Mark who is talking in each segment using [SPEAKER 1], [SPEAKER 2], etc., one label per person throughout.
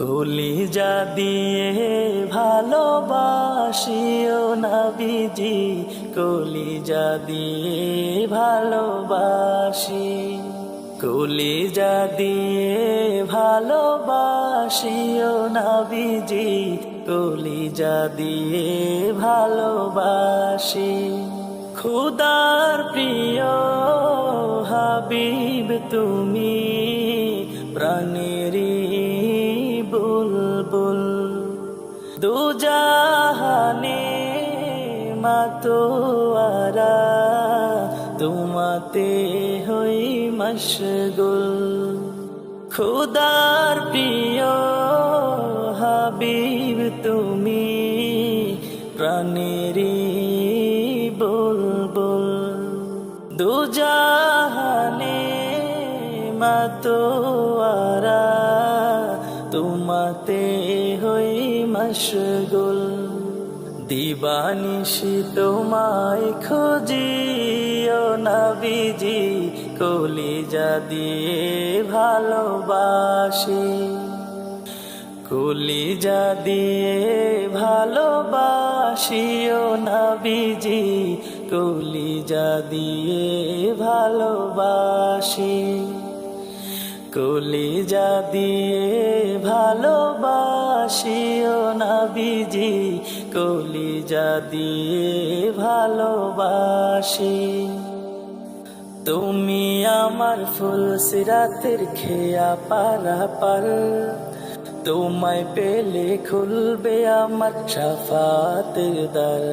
[SPEAKER 1] কলিজা দিয়ে ভালোবাসিও নাবিজি কলিজা দিয়ে ভালোবাসি। কলিজা দিয়ে ভালোবাসিও নাবিজি কলিজা দিয়ে ভালোবাসি। খুদার প্রিয় হাবিব, তুমি প্রাণেরই দুজাহানে মাতোয়ারা তোমাতে হই মশগুল। খুদার প্রিয় হাবিব তুমি প্রাণেরই বুলবুল। দুজাহানে মাতোয়ারা তোমাতে মশগুল দিবানিশি তোমায় খুঁজিও নবীজি কলিজা দিয়ে ভালোবাসি। কলি কলিজা দিয়ে ভালোবাসিও নবীজি কলিজা দিয়ে ভালোবাসি। কলি দিয়ে ভালোবাসিও নবীজি, কলিজা দিয়ে ভালোবাসি। তুমি আমার ফুল সিরাতের খেয়া পারা পার তোমায় পেলে খুলবে আমার সাফাতের দ্বার।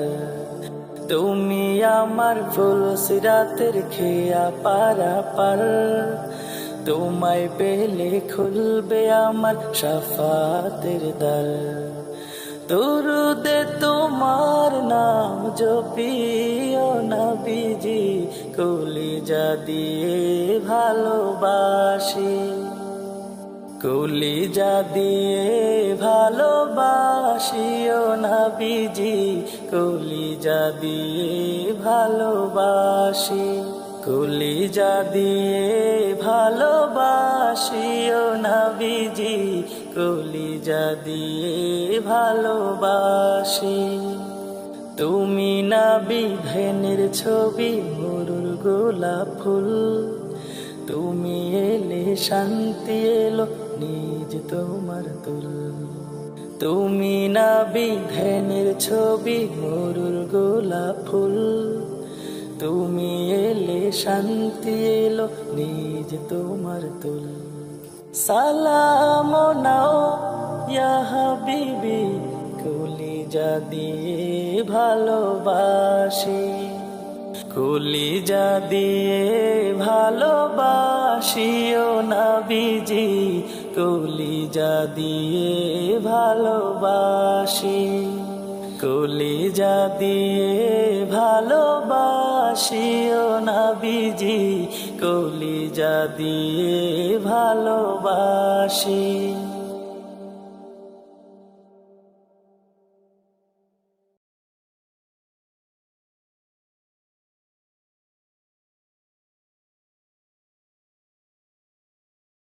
[SPEAKER 1] তুমি আমার ফুল সিরাতের খেয়া পারা পার তোমায় পেলে খুলবে আমার সাফাতের দ্বার তরুদে তোমার নাম জপিও না নবীজি, কলিজা দিয়ে ভালোবাসি। কলিজা দিয়ে ভালোবাসিও নবীজি, কলিজা দিয়ে ভালোবাসি। কলিজা দিয়ে ভালোবাসিও নবীজি কলিজা দিয়ে ভালোবাসি। তুমি না বিভেনের ছবি, মরুর গোলাপ ফুল। তুমি এলে, শান্তি এলো, নিজ তোমার তুল। তুমি না বিধেনের ছবি, মরুর গোলাপ ফুল। তুমি এলে, শান্তি এলো, নিজ তোমার তুল। সালাম নাও হাবিবি, কলিজা দিয়ে ভালোবাসি। কলিজা দিয়ে ভালোবাসিও নবীজি, কলিজা দিয়ে ভালোবাসি। কলিজা দিয়ে ভালোবাসিও বিজি কলিজা দিয়ে ভালোবাসি।